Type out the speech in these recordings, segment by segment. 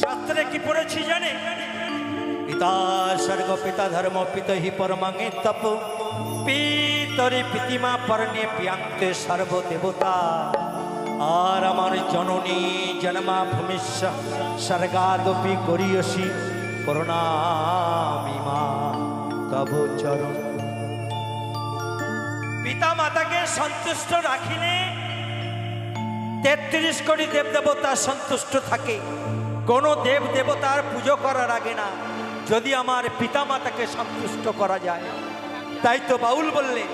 শাস্ত্রে কি পড়েছি জানে? পিতা স্বর্গ, পিতা ধর্ম, পিত হি পরমাঙ্গে তপ। পিতরি পিতিমা পর্ণে পিয়ান্তে সর্বদেবতা। আর আমার জননী জন্মা ভূমিষ্য স্বর্গাদপি করিয়সি। করুণামি মা তব চরণ। পিতা মাতাকে সন্তুষ্ট রাখিলে তেত্রিশ কোটি দেব দেবতা সন্তুষ্ট থাকে। কোনো দেব দেবতার পুজো করার আগে না, যদি আমার পিতা মাতাকে সন্তুষ্ট করা যায়। তাই তো বাউল বললে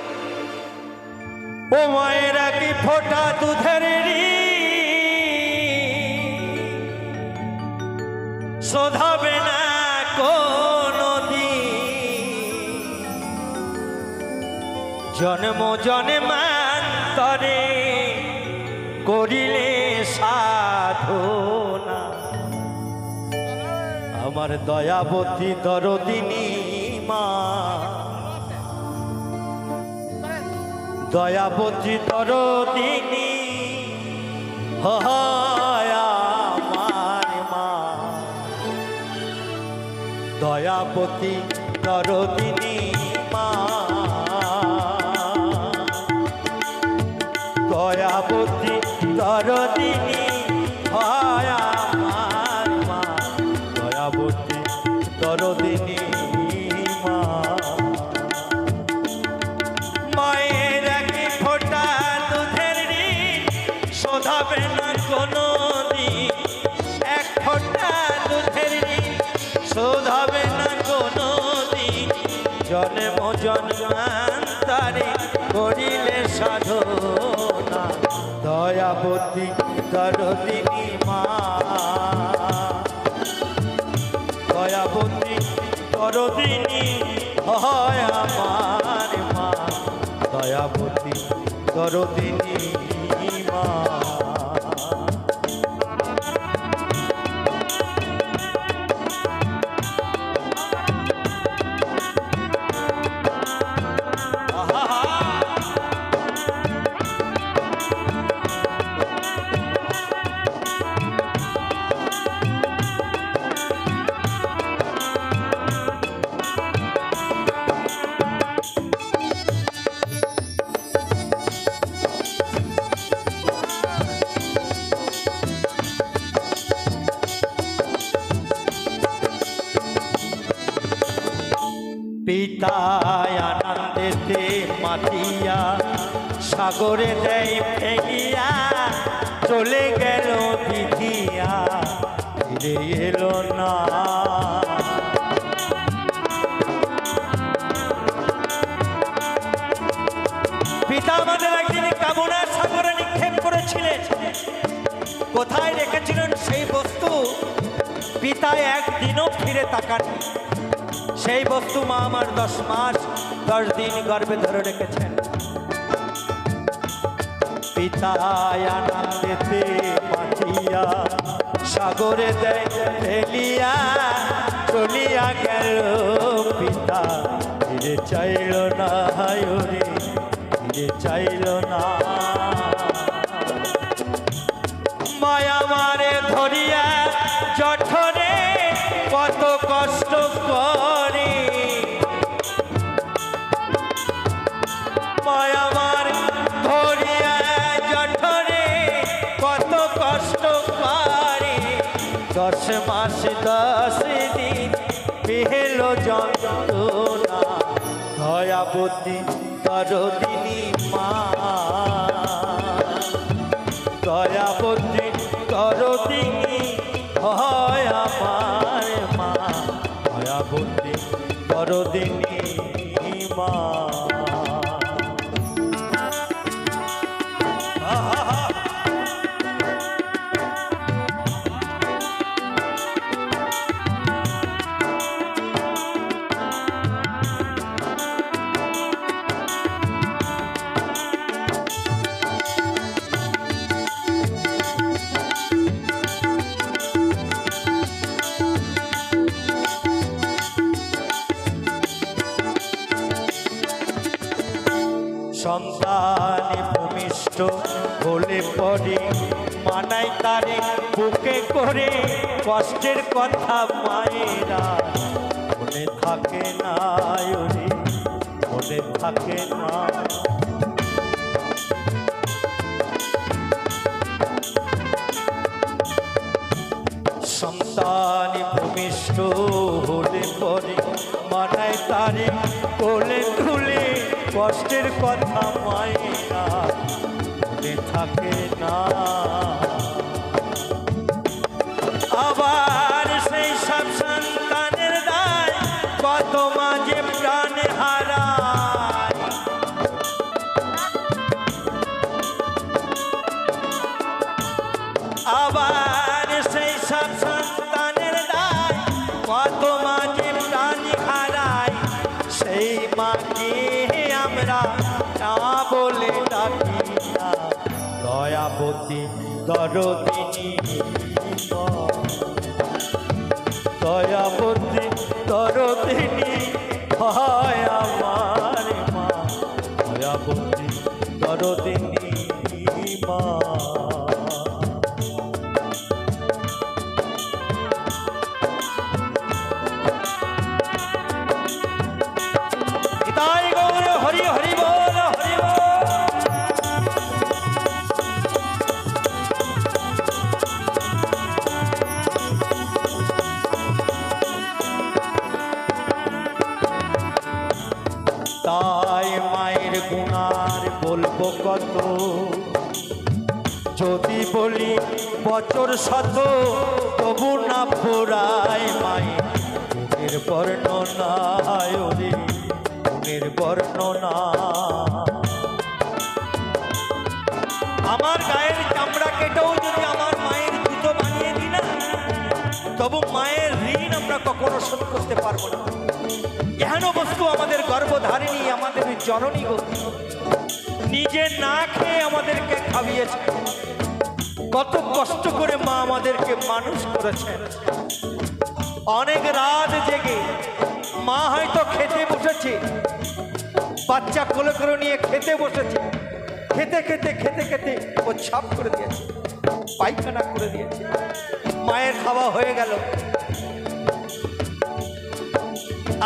ও মায়েরা কি ফোটা দুধের শোধাবে না কোনো জন্ম জন্মান্তরে করিলে সাধনা আমার দয়াবতী দরদিনী মা। দয়াবতী দরদিনী আমার মা। দয়াবতী দরদিনী মা। দয়াবতী দরদিনী হয় শোধাবে না কোনো দিন জন্ম জন্মান্তরে করিলে সাধনা। দয়াবতী দরদিনী মা। দয়াবতী দরদিনী হয় আমার মা। দয়াবতী দরদিনী পিতায় আনন্দেতে মাতিয়া সাগরে দেয় ফেলিয়া চলে গেল বিধিয়া ফিরে এলো না। পিতা আমাদের একদিন কামনার সাগরে নিক্ষেপ করেছিলেন। কোথায় রেখেছিলেন সেই বস্তু? পিতা একদিনও ফিরে তাকাননি। সেই বস্তু মা আমার দশ মাস, দশ দিন গর্ভে ধরে রেখেছেন। সাগরে দেয় চলিয়া গেল। পিতা চাইল না চাইল না। মাস দশ দিন পেহেল যন্ত্রণা দয়াবতী দরদিনী মা। দয়াবতী মানাই তারে, বুকে করে কষ্টের কথা মায়েরা মনে থাকে না ওরে মনে থাকে না। সন্তান ভূমিষ্ঠ হলে পরে মানায় তারে, কোলে তুলে কষ্টের কথা মায়েরা মনে থাকে না দরদিনী। দয়াবতী দরদিনী হয় বছর শত তবু না ফোরায় মায়ের গুণের বর্ণনা ওরে গুণের বর্ণনা। আমার গায়ের চামড়া কেটেও যদি আমার মায়ের জুতো বানিয়ে দিই না, তবু মায়ের ঋণ আমরা কখনো শোধ করতে পারব না। এহেন বস্তু আমাদের গর্ভধারিণী, আমাদের জননী গো? নিজে না খেয়ে আমাদেরকে খাইয়েছে। কত কষ্ট করে মা আমাদেরকে মানুষ করেছেন। অনেক রাত জেগে মা হয়তো খেতে বসেছে। বাচ্চা কোলে করে নিয়ে খেতে বসেছে। খেতে খেতে খেতে খেতে ও ছাপ করে দিয়েছে, পায়খানা করে দিয়েছে। মায়ের খাওয়া হয়ে গেল।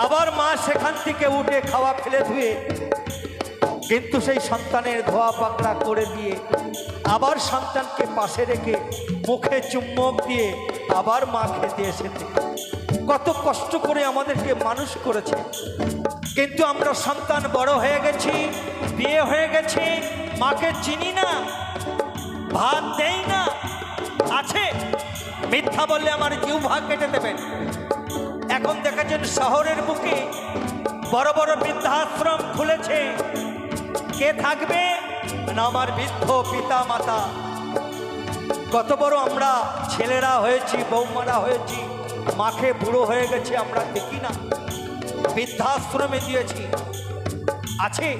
আবার মা সেখান থেকে উঠে খাওয়া ফেলে ধুয়ে কিন্তু সেই সন্তানের ধোয়া পাকড়া করে দিয়ে আবার সন্তানকে পাশে রেখে মুখে চুম্বক দিয়ে আবার মা খেতে এসেছে। কত কষ্ট করে আমাদেরকে মানুষ করেছে। কিন্তু আমরা সন্তান বড় হয়ে গেছি, বিয়ে হয়ে গেছে, মাকে চিনি না, ভাত দেই না, আছে। মিথ্যা বললে আমার জিউ ভাগ কেটে দেবেন। এখন দেখেছেন শহরের বুকে বড় বড় বৃদ্ধাশ্রম খুলেছে। কে থাকবে না আমার বৃদ্ধ পিতা মাতা কত বড় আমরা ছেলেরা হয়েছি, বৌমারা হয়েছি, মাকে বুড়ো হয়ে গেছে, আমরা দেখি না। বৃদ্ধাশ্রমে দিয়েছি। আছে।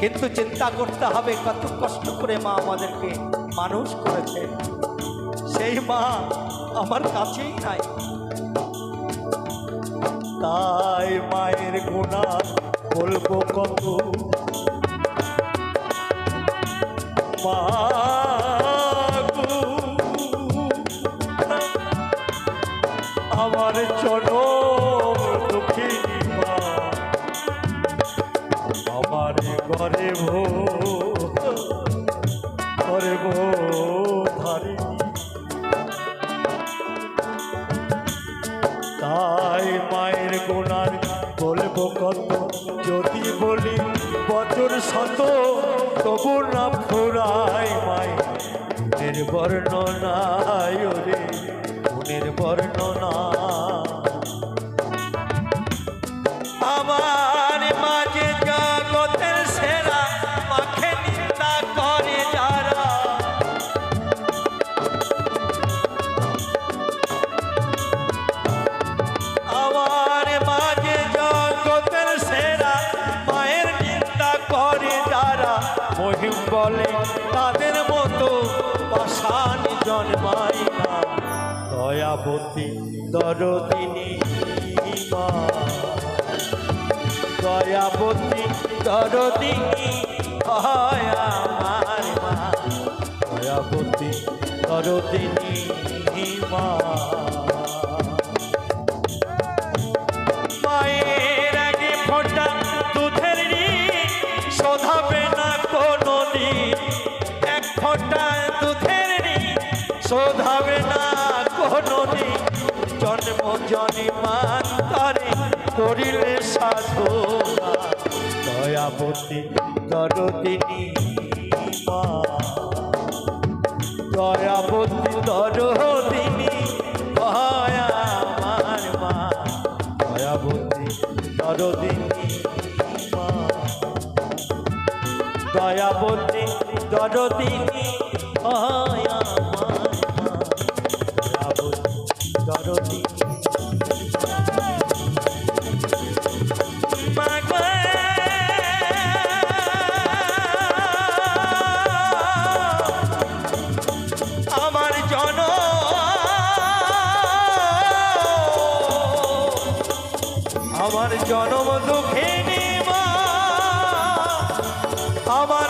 কিন্তু চিন্তা করতে হবে, কত কষ্ট করে মা আমাদেরকে মানুষ করেছে। সেই মা আমার কাছেই নাই। তাই মায়ের গুণা বলব কত? আমার চরম দুঃখী আমার ঘরে ভো মায়ের বর্ণনায় রে গুণের বর্ণনা না দয়াবতী দরদিনী মা। দয়াবতী দরদিনী হয় আমার মা। দয়াবতী দরদিনী মা। জন্ম জন্মান্তরে করিলে সাধনা দয়াবতী দরদিনী মা দয়াবতী দরদিনী দয়া আমার মা। দয়াবতী দরদিনী মা। দয়াবতী দরদিনী দয়া আমার মা। দয়াবতী দরদিনী জন আমার জনম দুঃখিনী মা আমার